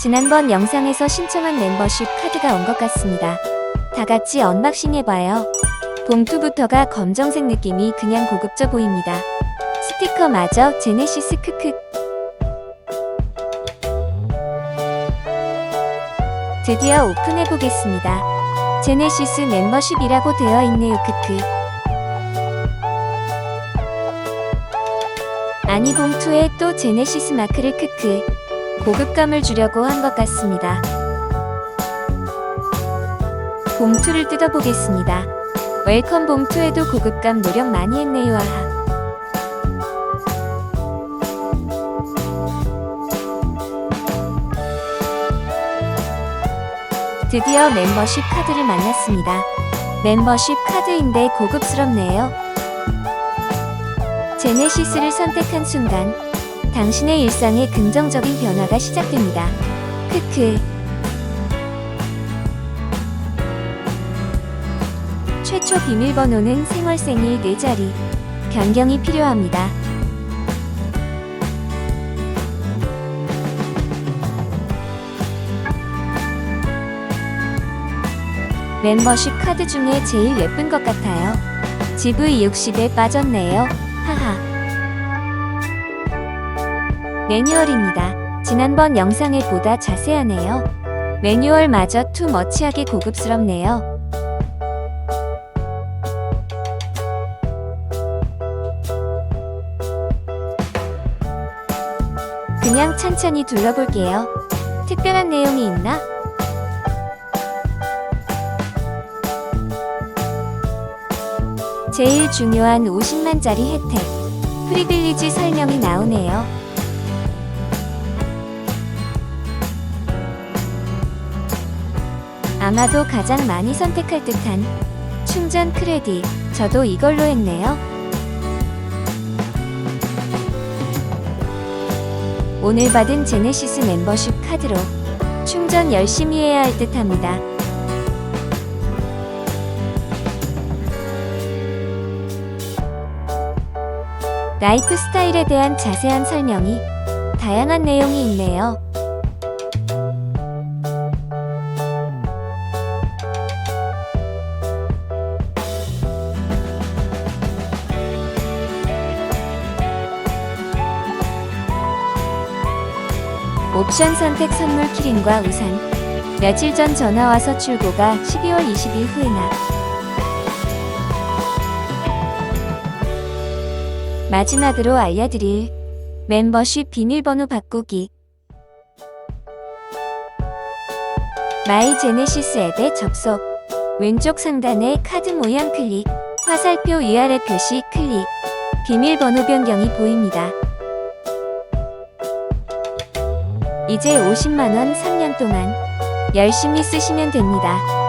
지난번 영상에서 신청한 멤버십 카드가 온 것 같습니다. 다 같이 언박싱 해봐요. 봉투부터가 검정색 느낌이 그냥 고급져 보입니다. 스티커마저 제네시스 크크. 드디어 오픈해 보겠습니다. 제네시스 멤버십이라고 되어 있네요. 크크. 아니 봉투에 또 제네시스 마크를 크크. 고급감을 주려고 한 것 같습니다. 봉투를 뜯어보겠습니다. 웰컴 봉투에도 고급감 노력 많이 했네요. 아하. 드디어 멤버십 카드를 만났습니다. 멤버십 카드인데 고급스럽네요. 제네시스를 선택한 순간 당신의 일상에 긍정적인 변화가 시작됩니다. 크크. 최초 비밀번호는 생활생일 4자리. 변경이 필요합니다. 멤버십 카드 중에 제일 예쁜 것 같아요. GV60에 빠졌네요. 하하. 매뉴얼입니다. 지난번 영상에 보다 자세하네요. 매뉴얼마저 투 머치하게 고급스럽네요. 그냥 찬찬히 둘러볼게요. 특별한 내용이 있나? 제일 중요한 50만짜리 혜택. 프리빌리지 설명이 나오네요. 아마도 가장 많이 선택할 듯한 충전 크레딧. 저도 이걸로 했네요. 오늘 받은 제네시스 멤버십 카드로 충전 열심히 해야 할 듯 합니다. 라이프 스타일에 대한 자세한 설명이 다양한 내용이 있네요. 옵션 선택 선물 키링과 우산. 며칠 전 전화 와서 출고가 12월 20일 후에나. 마지막으로 알려드릴 멤버십 비밀번호 바꾸기. 마이 제네시스 앱에 접속. 왼쪽 상단에 카드 모양 클릭. 화살표 위아래 표시 클릭. 비밀번호 변경이 보입니다. 이제 50만원 3년 동안 열심히 쓰시면 됩니다.